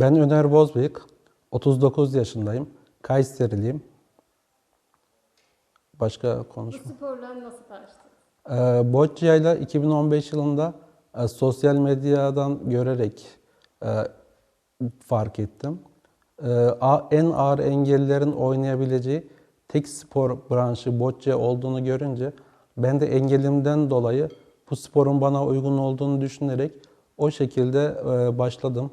Ben Öner Bozbıyık, 39 yaşındayım. Kayseriliyim. Başka Bu konuşma. sporla nasıl tanıştınız? Ee, Boccia ile 2015 yılında e, sosyal medyadan görerek e, fark ettim. E, a- en ağır engellilerin oynayabileceği tek spor branşı Boccia olduğunu görünce ben de engelimden dolayı bu sporun bana uygun olduğunu düşünerek o şekilde e, başladım.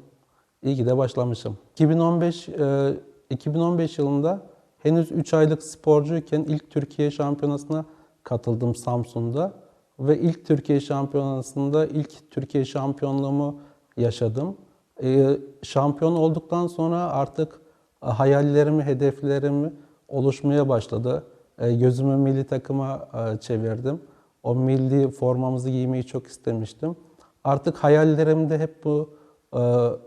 İyi ki de başlamışım. 2015 e, 2015 yılında henüz 3 aylık sporcuyken ilk Türkiye şampiyonasına katıldım Samsun'da ve ilk Türkiye şampiyonasında ilk Türkiye şampiyonluğumu yaşadım. E, şampiyon olduktan sonra artık hayallerimi, hedeflerimi oluşmaya başladı. E, gözümü milli takıma e, çevirdim. O milli formamızı giymeyi çok istemiştim. Artık hayallerimde hep bu e,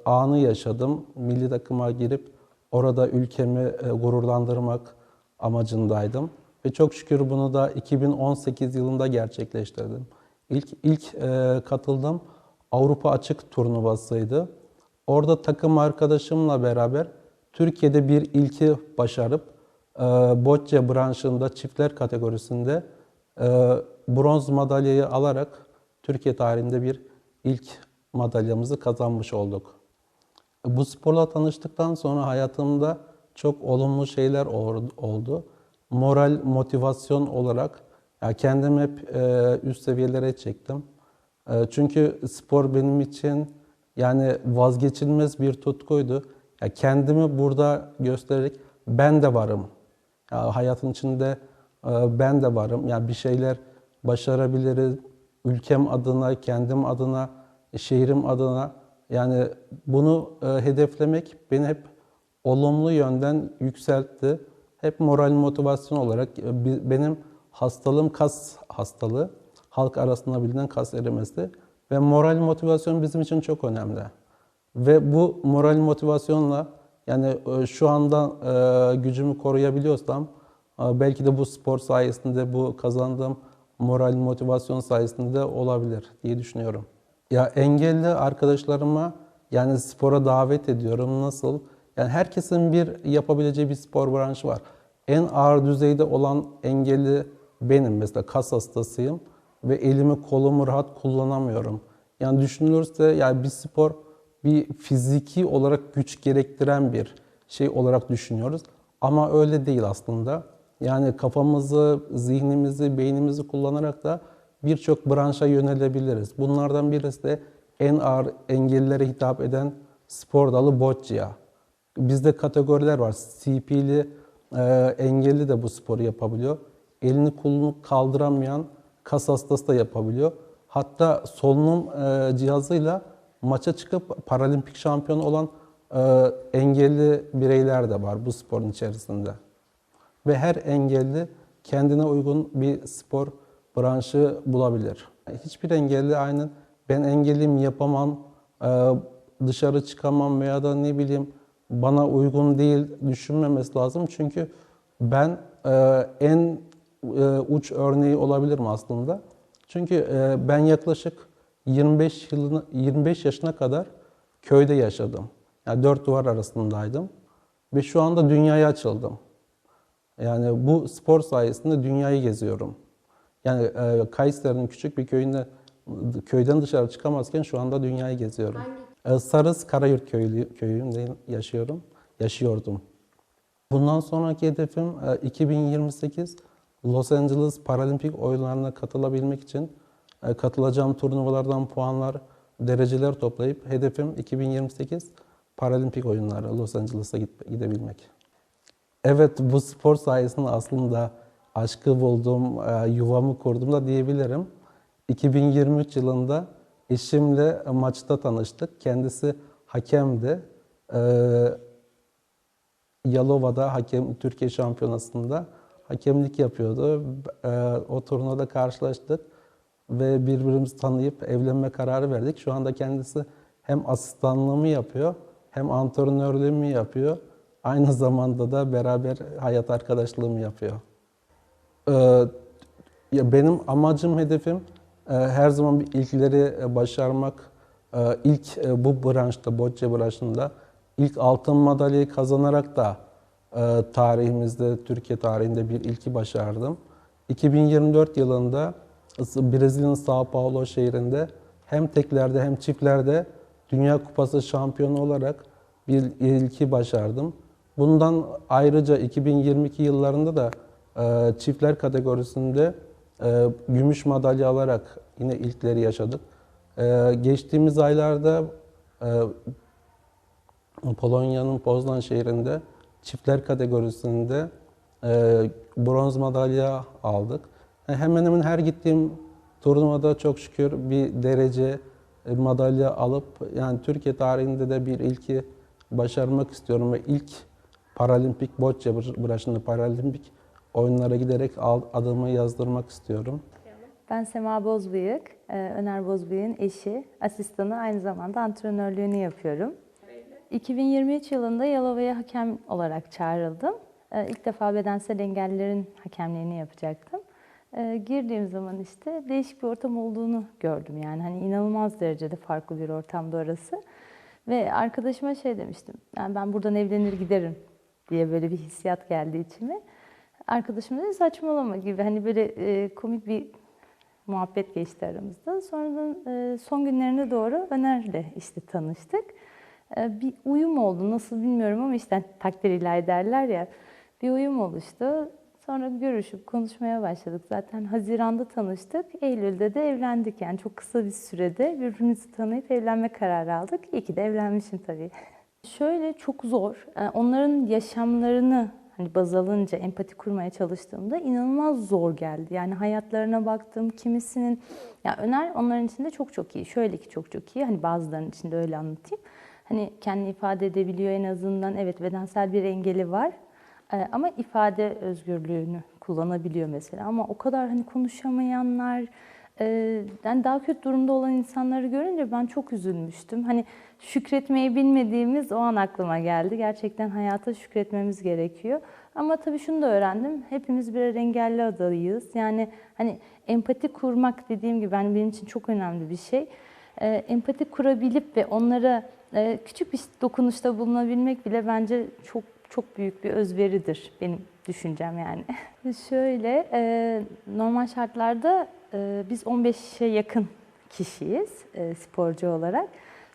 anı yaşadım. Milli takıma girip orada ülkemi e, gururlandırmak amacındaydım. Ve çok şükür bunu da 2018 yılında gerçekleştirdim. İlk ilk e, katıldığım Avrupa Açık turnuvasıydı. Orada takım arkadaşımla beraber Türkiye'de bir ilki başarıp e, bocce branşında çiftler kategorisinde e, bronz madalyayı alarak Türkiye tarihinde bir ilk madalyamızı kazanmış olduk. Bu sporla tanıştıktan sonra hayatımda çok olumlu şeyler oldu. Moral, motivasyon olarak ya kendimi hep e, üst seviyelere çektim. E, çünkü spor benim için yani vazgeçilmez bir tutkuydu. Ya kendimi burada göstererek ben de varım. Ya hayatın içinde e, ben de varım. Yani bir şeyler başarabiliriz. Ülkem adına, kendim adına, şehrim adına. Yani bunu e, hedeflemek beni hep olumlu yönden yükseltti. Hep moral motivasyon olarak e, benim hastalığım kas hastalığı. Halk arasında bilinen kas erimesi. Ve moral motivasyon bizim için çok önemli. Ve bu moral motivasyonla yani e, şu anda e, gücümü koruyabiliyorsam e, belki de bu spor sayesinde bu kazandığım moral motivasyon sayesinde de olabilir diye düşünüyorum. Ya engelli arkadaşlarıma yani spora davet ediyorum. Nasıl? Yani herkesin bir yapabileceği bir spor branşı var. En ağır düzeyde olan engelli benim mesela kas hastasıyım ve elimi kolumu rahat kullanamıyorum. Yani düşünülürse yani bir spor bir fiziki olarak güç gerektiren bir şey olarak düşünüyoruz. Ama öyle değil aslında. Yani kafamızı, zihnimizi, beynimizi kullanarak da birçok branşa yönelebiliriz. Bunlardan birisi de en ağır engellilere hitap eden spor dalı boccia. Bizde kategoriler var. CP'li e, engelli de bu sporu yapabiliyor. Elini kolunu kaldıramayan kas hastası da yapabiliyor. Hatta solunum e, cihazıyla maça çıkıp paralimpik şampiyonu olan e, engelli bireyler de var bu sporun içerisinde. Ve her engelli kendine uygun bir spor branşı bulabilir. Hiçbir engelli aynen ben engelliyim yapamam, e, dışarı çıkamam veya da ne bileyim bana uygun değil düşünmemesi lazım. Çünkü ben e, en e, uç örneği olabilirim aslında. Çünkü ben yaklaşık 25 yılına 25 yaşına kadar köyde yaşadım. Yani dört duvar arasındaydım ve şu anda dünyaya açıldım. Yani bu spor sayesinde dünyayı geziyorum. Yani e, Kayseri'nin küçük bir köyünde köyden dışarı çıkamazken şu anda dünyayı geziyorum. Hangi? E, Sarız Karayurt köyü, köyünde yaşıyorum. Yaşıyordum. Bundan sonraki hedefim e, 2028 Los Angeles Paralimpik oyunlarına katılabilmek için e, katılacağım turnuvalardan puanlar, dereceler toplayıp hedefim 2028 Paralimpik oyunları Los Angeles'a gidebilmek. Evet bu spor sayesinde aslında aşkı buldum, e, yuvamı kurdum da diyebilirim. 2023 yılında eşimle maçta tanıştık. Kendisi hakemdi. Ee, Yalova'da hakem Türkiye Şampiyonası'nda hakemlik yapıyordu. Ee, o turnuvada karşılaştık ve birbirimizi tanıyıp evlenme kararı verdik. Şu anda kendisi hem asistanlığımı yapıyor hem antrenörlüğümü yapıyor. Aynı zamanda da beraber hayat arkadaşlığımı yapıyor. Ee, ya benim amacım, hedefim e, her zaman bir ilkleri e, başarmak. E, ilk e, bu branşta, bocce branşında ilk altın madalyayı kazanarak da tarihimizde, Türkiye tarihinde bir ilki başardım. 2024 yılında Brezilya'nın Sao Paulo şehrinde hem teklerde hem çiftlerde Dünya Kupası şampiyonu olarak bir ilki başardım. Bundan ayrıca 2022 yıllarında da çiftler kategorisinde e, gümüş madalya alarak yine ilkleri yaşadık. E, geçtiğimiz aylarda e, Polonya'nın Poznan şehrinde çiftler kategorisinde e, bronz madalya aldık. Hemen hemen her gittiğim turnuvada çok şükür bir derece madalya alıp yani Türkiye tarihinde de bir ilki başarmak istiyorum ve ilk paralimpik bocce branşında paralimpik oyunlara giderek adımı yazdırmak istiyorum. Ben Sema Bozbıyık, e, Öner Bozbıyık'ın eşi, asistanı, aynı zamanda antrenörlüğünü yapıyorum. 2023 yılında Yalova'ya hakem olarak çağrıldım. E, İlk defa bedensel engellilerin hakemliğini yapacaktım. E, Girdiğim zaman işte değişik bir ortam olduğunu gördüm yani hani inanılmaz derecede farklı bir ortamda orası. Ve arkadaşıma şey demiştim, yani ben buradan evlenir giderim diye böyle bir hissiyat geldi içime. Arkadaşım dedi saçmalama gibi hani böyle e, komik bir muhabbet geçti aramızda. Sonradan e, son günlerine doğru Öner'le işte tanıştık. E, bir uyum oldu nasıl bilmiyorum ama işte takdir ilahi derler ya. Bir uyum oluştu. Sonra görüşüp konuşmaya başladık. Zaten Haziran'da tanıştık. Eylül'de de evlendik. Yani çok kısa bir sürede birbirimizi tanıyıp evlenme kararı aldık. İyi ki de evlenmişim tabii. Şöyle çok zor. Yani onların yaşamlarını hani baz alınca empati kurmaya çalıştığımda inanılmaz zor geldi. Yani hayatlarına baktım. Kimisinin ya Öner onların içinde çok çok iyi. Şöyle ki çok çok iyi. Hani bazılarının içinde öyle anlatayım. Hani kendini ifade edebiliyor en azından. Evet bedensel bir engeli var. Ee, Ama ifade özgürlüğünü kullanabiliyor mesela. Ama o kadar hani konuşamayanlar, yani daha kötü durumda olan insanları görünce ben çok üzülmüştüm. Hani şükretmeyi bilmediğimiz o an aklıma geldi. Gerçekten hayata şükretmemiz gerekiyor. Ama tabii şunu da öğrendim. Hepimiz birer engelli adayız. Yani hani empati kurmak dediğim gibi hani benim için çok önemli bir şey. Ee, empati kurabilip ve onlara e, küçük bir dokunuşta bulunabilmek bile bence çok çok büyük bir özveridir benim düşüncem yani. Şöyle e, normal şartlarda e, biz 15'e yakın kişiyiz e, sporcu olarak.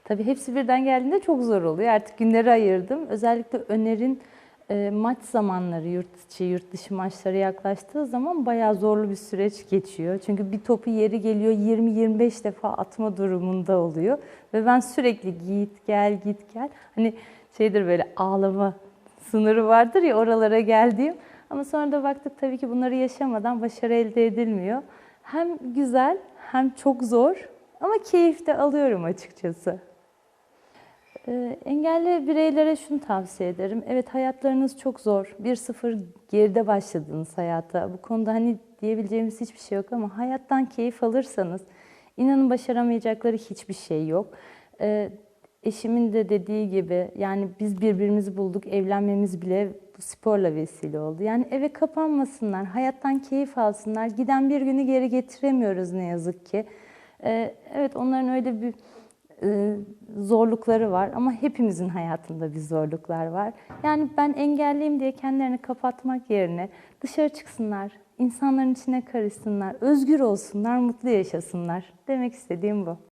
Tabii hepsi birden geldiğinde çok zor oluyor. Artık günleri ayırdım. Özellikle Öner'in maç zamanları, yurt içi, yurt dışı maçları yaklaştığı zaman bayağı zorlu bir süreç geçiyor. Çünkü bir topu yeri geliyor 20-25 defa atma durumunda oluyor. Ve ben sürekli git gel git gel. Hani şeydir böyle ağlama sınırı vardır ya oralara geldiğim. Ama sonra da baktık tabii ki bunları yaşamadan başarı elde edilmiyor. Hem güzel hem çok zor ama keyif de alıyorum açıkçası. Ee, Engelli bireylere şunu tavsiye ederim. Evet hayatlarınız çok zor. 1-0 geride başladınız hayata. Bu konuda hani diyebileceğimiz hiçbir şey yok ama hayattan keyif alırsanız inanın başaramayacakları hiçbir şey yok. Ee, Eşimin de dediği gibi yani biz birbirimizi bulduk, evlenmemiz bile bu sporla vesile oldu. Yani eve kapanmasınlar, hayattan keyif alsınlar. Giden bir günü geri getiremiyoruz ne yazık ki. Ee, evet onların öyle bir e, zorlukları var ama hepimizin hayatında bir zorluklar var. Yani ben engelliyim diye kendilerini kapatmak yerine dışarı çıksınlar, insanların içine karışsınlar, özgür olsunlar, mutlu yaşasınlar. Demek istediğim bu.